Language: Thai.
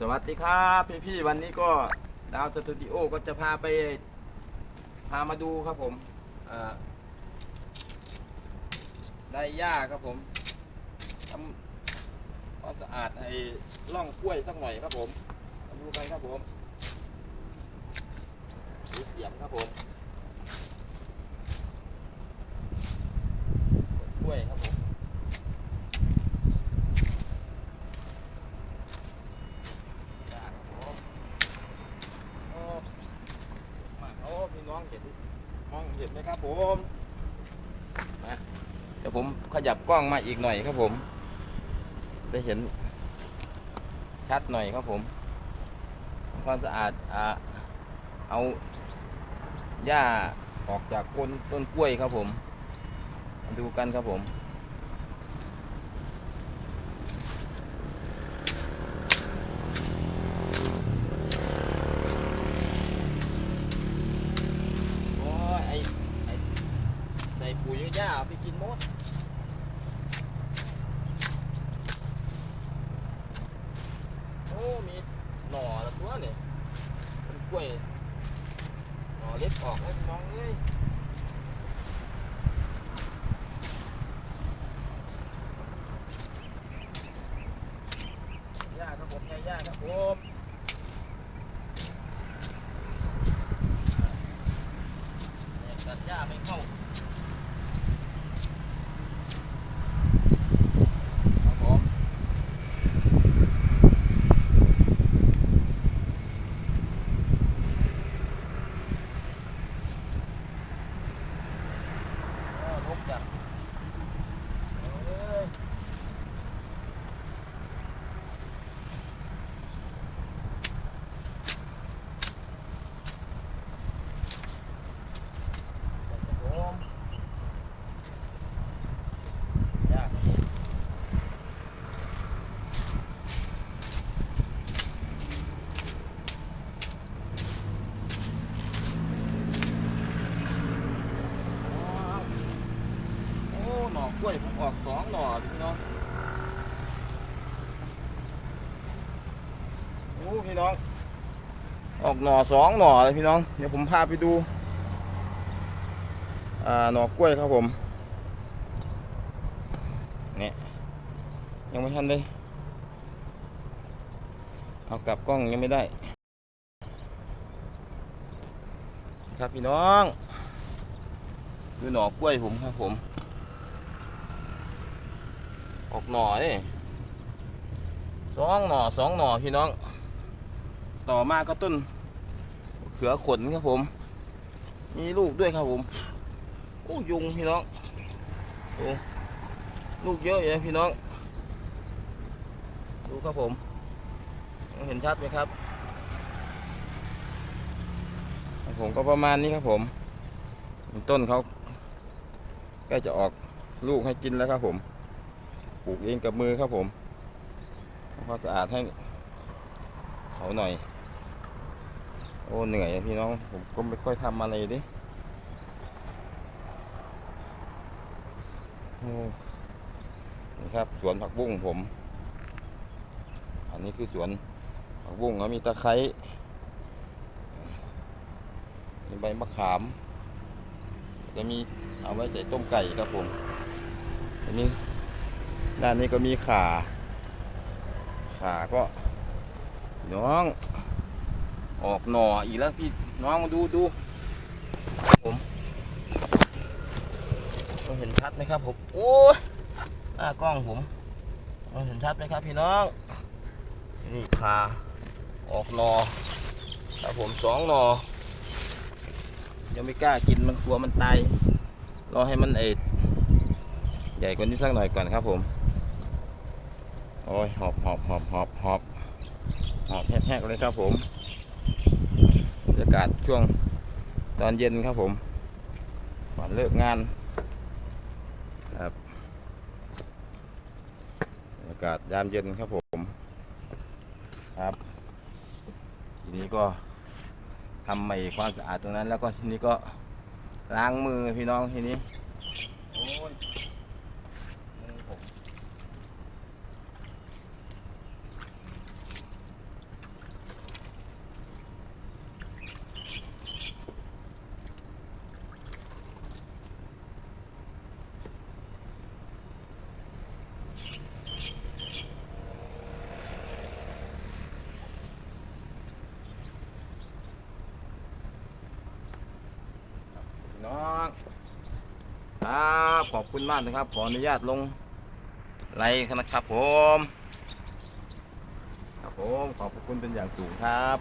สวัสดีครับพี่ๆวันนี้ก็ดาวสตูดิโอก็จะพาไป พามาดูครับผมได้หญ้าครับผมทำความสะอาดไอ้ร่องกล้วยสักหน่อยครับผมมาดูกันครับผมดูเสียงครับผมกล้วยครับผม จ้าครับผมโอ้มาโอ้พี่น้องเห็นมองเห็นไหมครับผมมาเดี๋ยวผมขยับกล้องมาอีกหน่อยครับผม ได้เห็นชัดหน่อยครับผมความสะอาดอ่าเอาหญ้าออกจากก้นต้นกล้วยครับผมมาดูกันครับผม โอ้ยไอ้ไอ้ใส่ปุ๋ยเยอะแยะเอาไปกินหมด โอ้ มีหน่อละตัว เนี่ยเป็นกล้วยหน่อเล็กออกแล้วน้องเอ้ยหญ้าครับผมหญ้าครับผมเนี่ยตัดหญ้าไม่เข้าครับผม โอ้ลุกจังเอ้ยโอ้มยากว้าว โอ้หน่อ กล้วยผมออกสองหน่อพี่น้องโอ้พี่น้อง ออกหน่อสองหน่อเลยพี่น้อง เดี๋ยวผมพาไปดูอ่าหน่อกล้วยครับผมเนี่ยยังไม่ทันเลยเอากลับกล้องยังไม่ได้ ครับพี่น้อง คือหน่อกล้วยผมครับผม ออกหน่อนี่สองหน่อสองหน่อพี่น้อง ต่อมาก็ต้นเขือขนครับผม มีลูกด้วยครับผมโอ้ยุงพี่น้องโอ้ลูกเยอะเลยพี่น้อง ดูครับผม เห็นชัดไหมครับ ผมก็ประมาณนี้ครับผม ต้นเขาใกล้จะออกลูกให้กินแล้วครับผม ปลูกเองกับมือครับผมทำความสะอาดให้เขาหน่อย โอ้เหนื่อยพี่น้อง ผมก็ไม่ค่อยทำอะไรดิโอ้นี่ครับสวนผักบุ้งผม อันนี้คือสวนผักบุ้งเขามีตะไคร้มีใบมะขาม จะมีเอาไว้ใส่ต้มไก่ครับผมอันนี้ ด้านนี้ก็มีขา ขาก็น้อง ออกหน่ออีกแล้วพี่น้องมาดูดูผมต้องเห็นชัดไหมครับผมโอ้ยหน้ากล้องผมต้องเห็นชัดไหมครับพี่น้อง นี่ขาออกหน่อครับผมสองหน่อยังไม่กล้ากินมันกลัวมันตายรอให้มันเอ็ดใหญ่กว่านี้สักหน่อยก่อนครับผม โอ้ยหอบหอบหอบหอบหอบหอบแหกๆเลยครับผมบรรยากาศช่วงตอนเย็นครับผมก่อนเลิกงานครับบรรยากาศยามเย็นครับผมครับ ทีนี้ก็ทำใหม่ความสะอาดตรงนั้นแล้วก็ทีนี้ก็ล้างมือพี่น้องทีนี้ น้ครับขอบคุณมากนะครับ ขออนุญาตลงไลค์นะครับผม ครับผม ขอบคุณเป็นอย่างสูงครับ